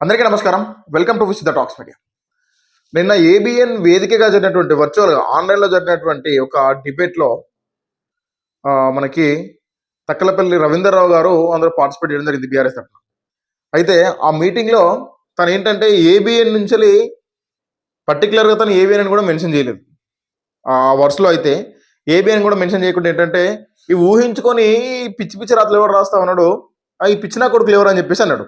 అందరికీ నమస్కారం. Welcome to which the talks media నిన్న ఏబిఎన్ వేదికగా జరిగినటువంటి వర్చువల్గా ఆన్లైన్లో జరిగినటువంటి ఒక డిబేట్లో మనకి తక్కలపల్లి రవీందర్రావు గారు అందరూ పార్టిసిపేట్ చేయడం జరిగింది బీఆర్ఎస్ తరఫున. అయితే ఆ మీటింగ్లో తను ఏంటంటే ఏబిఎన్ నుంచి పర్టికులర్గా తను ఏబిఎన్ అని కూడా మెన్షన్ చేయలేదు. ఆ వర్స్లో అయితే ఏబిఎన్ కూడా మెన్షన్ చేయకుండా ఏంటంటే ఈ ఊహించుకొని పిచ్చి పిచ్చి రాత్రులు ఎవరు రాస్తా ఉన్నాడు ఈ పిచ్చిన కొడుకులు ఎవరు? అని చెప్పేసి అన్నాడు.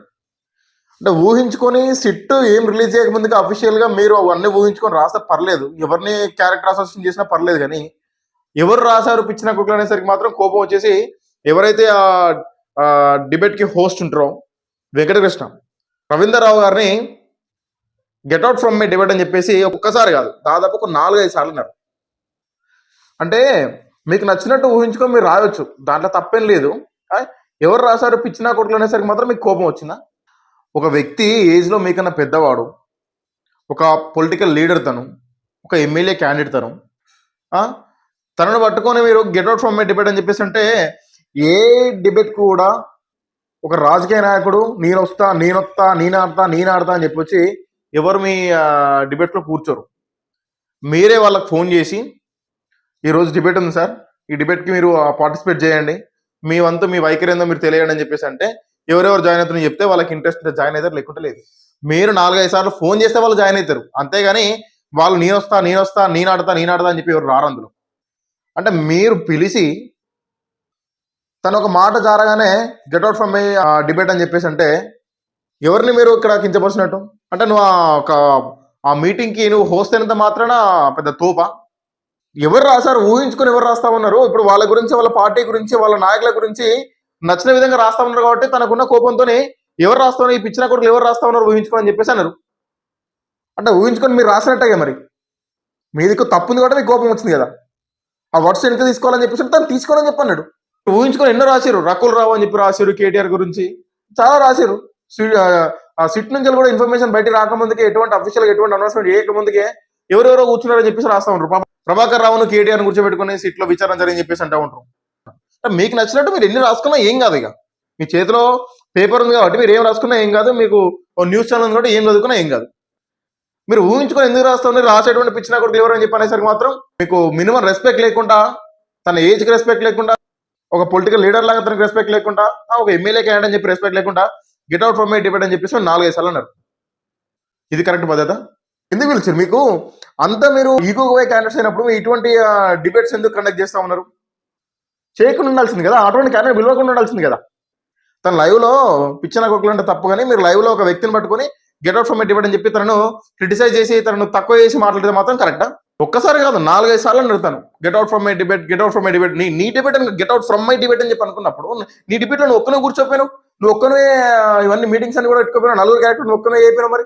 అంటే ఊహించుకొని సిట్ ఏం రిలీజ్ చేయకముందుగా అఫీషియల్గా మీరు అవన్నీ ఊహించుకొని రాస్తే పర్లేదు. ఎవరిని క్యారెక్టర్ అసోసియేషన్ చేసినా పర్లేదు కానీ ఎవరు రాశారు పిచ్చిన కుక్కలు అనేసరికి మాత్రం కోపం వచ్చేసి ఎవరైతే ఆ డిబేట్కి హోస్ట్ ఉంటారో వెంకటకృష్ణ రవీందర్రావు గారిని get out from my debate అని చెప్పేసి ఒక్కసారి కాదు దాదాపు ఒక నాలుగైదు సార్లు అన్నారు. అంటే మీకు నచ్చినట్టు ఊహించుకొని మీరు రాయొచ్చు. దాంట్లో తప్పేం లేదు. ఎవరు రాశారు పిచ్చిన కొడుకులు అనేసరికి మాత్రం మీకు కోపం వచ్చిందా? ఒక వ్యక్తి ఏజ్లో మీకన్నా పెద్దవాడు ఒక పొలిటికల్ లీడర్ తను ఒక ఎమ్మెల్యే క్యాండిడేట్ తను తనను పట్టుకొని మీరు get out from my debate అని చెప్పేసి అంటే ఏ డిబేట్ కూడా ఒక రాజకీయ నాయకుడు నేను వస్తా నేను వస్తా నేను ఆడతా నేను ఆడతా అని చెప్పొచ్చి ఎవరు మీ డిబేట్లో కూర్చోరు. మీరే వాళ్ళకి ఫోన్ చేసి ఈరోజు డిబేట్ ఉంది సార్ ఈ డిబేట్కి మీరు పార్టిసిపేట్ చేయండి. మీ వంతు మీ వైఖరి ఏందో మీరు తెలియండి అని చెప్పేసి అంటే ఎవరెవరు జాయిన్ అవుతారని చెప్తే వాళ్ళకి ఇంట్రెస్ట్ జాయిన్ అవుతారు లేకుంటే లేదు. మీరు నాలుగైదు సార్లు ఫోన్ చేస్తే వాళ్ళు జాయిన్ అవుతారు. అంతేగాని వాళ్ళు నేను వస్తా నేను వస్తా నేను ఆడతా నేను ఆడతా అని చెప్పి ఎవరు రారు అందులో. అంటే మీరు పిలిచి తను ఒక మాట జారగానే get out from my debate అని చెప్పేసి అంటే ఎవరిని మీరు ఇక్కడ కించపరిచినట్టు? అంటే నువ్వు ఒక ఆ మీటింగ్కి నువ్వు హోస్ట్ అయినంత మాత్రాన పెద్ద తోప? ఎవరు రాశారు? ఊహించుకొని ఎవరు రాస్తా ఉన్నారు ఇప్పుడు వాళ్ళ గురించి వాళ్ళ పార్టీ గురించి వాళ్ళ నాయకుల గురించి నచ్చిన విధంగా రాస్తా ఉన్నారు కాబట్టి తనకున్న కోపంతోనే ఎవరు రాస్తా ఉన్నారు ఈ పిచ్చిన కొడుకులు ఎవరు రాస్తా ఉన్నారు ఊహించుకొని అని చెప్పేసి అన్నారు. అంటే ఊహించుకొని మీరు రాసినట్టే మరి? మీదికు తప్పుంది కూడా మీకు కోపం వచ్చింది కదా. ఆ వర్డ్స్ వెనక తీసుకోవాలని చెప్పేసి తను తీసుకోవాలని చెప్పన్నాడు ఊహించుకొని ఎన్నో రాశారు? రకుల్ రావు అని చెప్పి రాశారు కేటీఆర్ గురించి. చాలా రాశారు. ఆ, సిట్ నుంచి కూడా ఇన్ఫర్మేషన్ బయట రాకముందుకే ఎటువంటి అఫీషియల్ ఎటువంటి అనౌన్స్మెంట్ చేయకముందుకే ఎవరెవరో కూర్చున్నారని చెప్పేసి రాస్తా ఉంటారు ప్రభాకర్ రావును కేటీఆర్ కూర్చోబెట్టుకుని సీట్లో విచారణ జరిగింది చెప్పేసి అంటూ ఉంటారు. మీకు నచ్చినట్టు మీరు ఎన్ని రాసుకున్నా ఏం కాదు ఇక. మీ చేతిలో పేపర్ ఉంది కాబట్టి మీరు ఏం రాసుకున్నా ఏం కాదు మీకు ఓ న్యూస్ ఛానల్ ఉంది కాబట్టి ఏం చదువుకున్నా ఏం కాదు. మీరు ఊహించుకొని ఎందుకు రాస్తామని రాసేటువంటి పిచ్చిన కూడా క్లియర్ అని చెప్పనేసరికి మాత్రం మీకు మినిమం రెస్పెక్ట్ లేకుండా తన ఏజ్కి రెస్పెక్ట్ లేకుండా ఒక పొలిటికల్ లీడర్ లాగా తనకి రెస్పెక్ట్ లేకుండా ఒక ఎమ్మెల్యే క్యాండిడేట్ అని చెప్పి రెస్పెక్ట్ లేకుండా get out from my debate అని చెప్పేసి నాలుగైదు సార్లు అన్నారు. ఇది కరెక్ట్ పద్ధత? ఎందుకు పిలిచారు? మీకు అంతా మీరు ఈగో క్యాండిడేట్స్ అయినప్పుడు ఇటువంటి డిబేట్స్ ఎందుకు కండక్ట్ చేస్తా ఉన్నారు? చేయకుండా ఉండాల్సింది కదా అటువంటి కార్యం పిలవకుండా ఉండాల్సింది కదా. తన లైవ్లో పిచ్చిన కొడుకులు అంటే తప్పు కానీ మీరు లైవ్లో ఒక వ్యక్తిని పట్టుకొని గెట్ అవుట్ ఫ్రమ్ డిబేట్ అని చెప్పి తనను క్రిటిసైజ్ చేసి తనను తక్కువ చేసి మాట్లాడితే మాత్రం కరెక్టా? ఒక్కసారి కాదు నాలుగైదు సార్లు నడుతాను get out from my debate get out from my debate. నీ నీ debate get out from my debate అని చెప్పి అనుకున్నప్పుడు నీ డిబేట్ నువ్వు ఒక్కనే కూర్చోపోయాను నువ్వు ఒక్కనే ఇవన్నీ మీటింగ్స్ అని కూడా పెట్టుకోపోయినా నలుగురు క్యారెక్టర్ నువ్వు ఒక్కనే అయిపోయినావు మరి?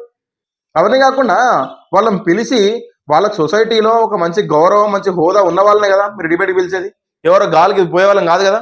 అవన్నీ కాకుండా వాళ్ళని పిలిచి వాళ్ళ సొసైటీలో ఒక మంచి గౌరవం మంచి హోదా ఉన్న వాళ్ళనే కదా మీరు డిబేట్కి పిలిచేది. ఎవరో గాలికి పోయే వాళ్ళం కాదు కదా?